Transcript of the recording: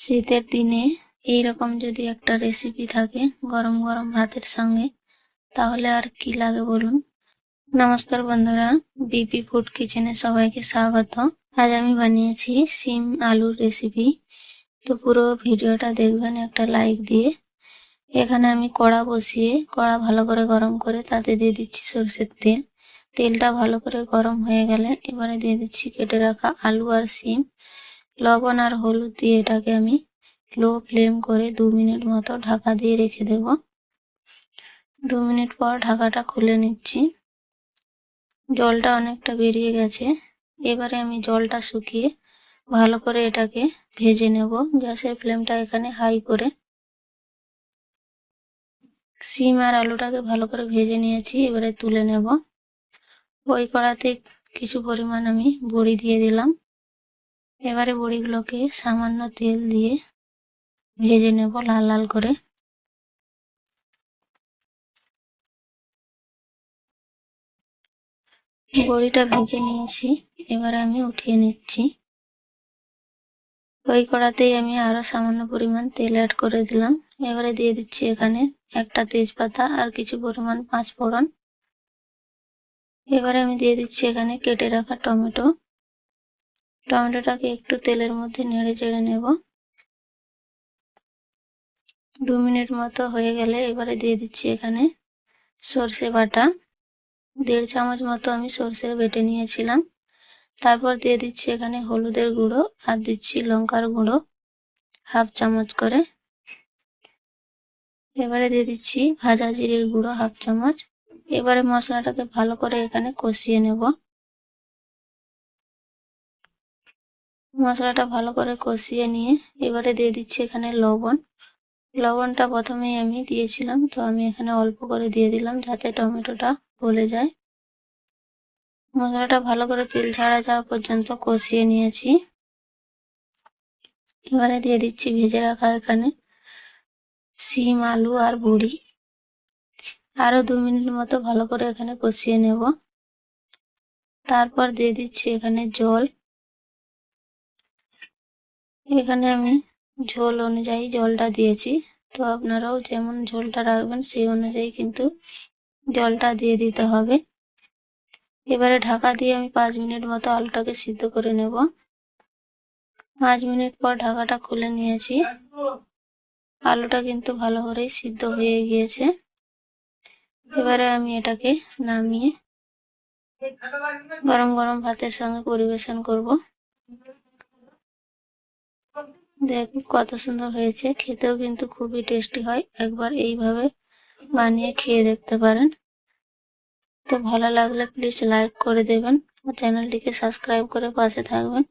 শীতের দিনে এই রকম যদি একটা রেসিপি থাকে গরম গরম ভাতের সঙ্গে, তাহলে আর কি লাগে বলুন? নমস্কার বন্ধুরা, বিপি ফুড কিচেনে সবাইকে স্বাগত। আজ আমি বানিয়েছি সিম আলুর রেসিপি তো পুরো ভিডিওটা দেখবেন একটা লাইক দিয়ে। এখানে আমি কড়া বসিয়ে, কড়া ভালো করে গরম করে তাতে দিয়ে দিচ্ছি সরষের তেল। তেলটা ভালো করে গরম হয়ে গেলে এবারে দিয়ে দিচ্ছি কেটে রাখা আলু আর সিম লবণ আর হলুদ দিয়ে এটাকে আমি লো ফ্লেম করে দু মিনিট মতো ঢাকা দিয়ে রেখে দেব। দু মিনিট পর ঢাকাটা খুলে নিচ্ছি। জলটা অনেকটা বেরিয়ে গেছে। এবারে আমি জলটা শুকিয়ে ভালো করে এটাকে ভেজে নেব। গ্যাসের ফ্লেমটা এখানে হাই করে। সিম আর আলুটাকে ভালো করে ভেজে নিয়েছি, এবারে তুলে নেব। ওই কড়াতে কিছু পরিমাণ আমি বড়ি দিয়ে দিলাম। এবারে বড়িগুলোকে সামান্য তেল দিয়ে ভেজে নেব লাল লাল করে। বড়িটা ভেজে নিয়েছি, এবারে আমি উঠিয়ে নিচ্ছি। ওই কড়াতেই আমি আরও সামান্য পরিমাণ তেল অ্যাড করে দিলাম। এবারে দিয়ে দিচ্ছি এখানে একটা তেজপাতা আর কিছু পরিমাণ পাঁচ ফোড়ন এবারে আমি দিয়ে দিচ্ছি এখানে কেটে রাখা টমেটো। টমেটোটাকে একটু তেলের মধ্যে নেড়ে চেড়ে নেব। দু মিনিট মতো হয়ে গেলে এবারে দিয়ে দিচ্ছি এখানে সর্ষে বাটা। দেড় চামচ মতো আমি সর্ষে বেটে নিয়েছিলাম। তারপর দিয়ে দিচ্ছি এখানে হলুদের গুঁড়ো আর দিচ্ছি লঙ্কার গুঁড়ো হাফ চামচ করে। এবারে দিয়ে দিচ্ছি ভাজা জিরের গুঁড়ো হাফ চামচ। এবারে মশলাটাকে ভালো করে এখানে কষিয়ে নেব। মশলাটা ভালো করে কষিয়ে নিয়ে এবারে দিয়ে দিচ্ছি এখানে লবণ। লবণটা প্রথমেই আমি দিয়েছিলাম, তো আমি এখানে অল্প করে দিয়ে দিলাম যাতে টমেটোটা গলে যায়। মশলাটা ভালো করে তেল ছাড়া যাওয়া পর্যন্ত কষিয়ে নিয়েছি। এবারে দিয়ে দিচ্ছি ভেজে রাখা এখানে সিম আলু আর বুড়ি। আরও দু মিনিট মতো ভালো করে এখানে কষিয়ে নেব। তারপর দিয়ে দিচ্ছি এখানে জল। এখানে আমি ঝোল অনুযায়ী জলটা দিয়েছি। তো আপনারাও যেমন ঝোলটা রাখবেন, সেই অনুযায়ী কিন্তু জলটা দিয়ে দিতে হবে। এবারে ঢাকা দিয়ে আমি পাঁচ মিনিট মতো আলুটাকে সিদ্ধ করে নেব। পাঁচ মিনিট পর ঢাকাটা খুলে নিয়েছি। আলুটা কিন্তু ভালো করেই সিদ্ধ হয়ে গিয়েছে। এবারে আমি এটাকে নামিয়ে গরম গরম ভাতের সঙ্গে পরিবেশন করব। দেখুন কত সুন্দর হয়েছে, খেতেও কিন্তু খুবই টেস্টি হয়। একবার এইভাবে বানিয়ে খেয়ে দেখতে পারেন। তো ভালো লাগলে প্লিজ লাইক করে দেবেন। চ্যানেলটিকে সাবস্ক্রাইব করে পাশে থাকবেন।